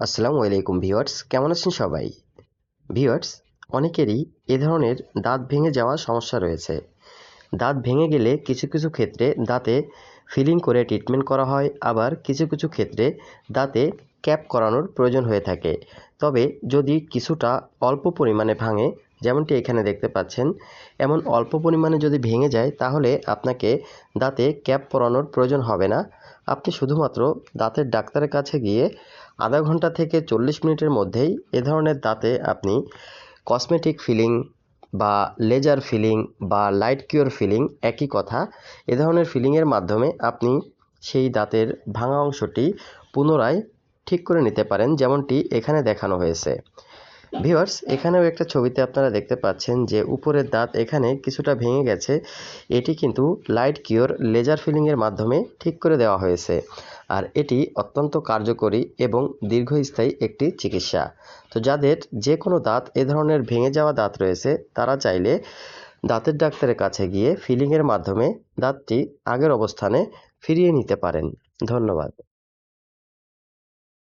আসসালামু আলাইকুম ভিওয়ার্স কেমন আছেন সবাই? ভিওয়ার্স অনেকেরই এ ধরনের দাঁত ভেঙে যাওয়ার সমস্যা রয়েছে। দাঁত ভেঙে গেলে কিছু কিছু ক্ষেত্রে দাঁতে ফিলিং করে ট্রিটমেন্ট করা হয়, আবার কিছু কিছু ক্ষেত্রে দাঁতে ক্যাপ করানোর প্রয়োজন হয়ে থাকে। তবে যদি কিছুটা অল্প পরিমাণে ভাঙে যেমনটি এখানে দেখতে পাচ্ছেন, এমন অল্প পরিমাণে যদি ভেঙে যায়, তাহলে আপনাকে দাঁতে ক্যাপ পরানোর প্রয়োজন হবে না। আপনি শুধুমাত্র দাঁতের ডাক্তারের কাছে গিয়ে আধা ঘণ্টা থেকে চল্লিশ মিনিটের মধ্যেই এ ধরনের দাঁতে আপনি কসমেটিক ফিলিং বা লেজার ফিলিং বা লাইট কিওর ফিলিং একই কথা, এ ধরনের ফিলিংয়ের মাধ্যমে আপনি সেই দাঁতের ভাঙা অংশটি পুনরায় ঠিক করে নিতে পারেন, যেমনটি এখানে দেখানো হয়েছে। ভিউয়ার্স, এখানেও একটা ছবিতে আপনারা দেখতে পাচ্ছেন যে উপরের দাঁত এখানে কিছুটা ভেঙে গেছে। এটি কিন্তু লাইট কিওর লেজার ফিলিংয়ের মাধ্যমে ঠিক করে দেওয়া হয়েছে। আর এটি অত্যন্ত কার্যকরী এবং দীর্ঘস্থায়ী একটি চিকিৎসা। তো যাদের যে কোনো দাঁত, এ ধরনের ভেঙে যাওয়া দাঁত রয়েছে, তারা চাইলে দাঁতের ডাক্তারের কাছে গিয়ে ফিলিংয়ের মাধ্যমে দাঁতটি আগের অবস্থানে ফিরিয়ে নিতে পারেন। ধন্যবাদ।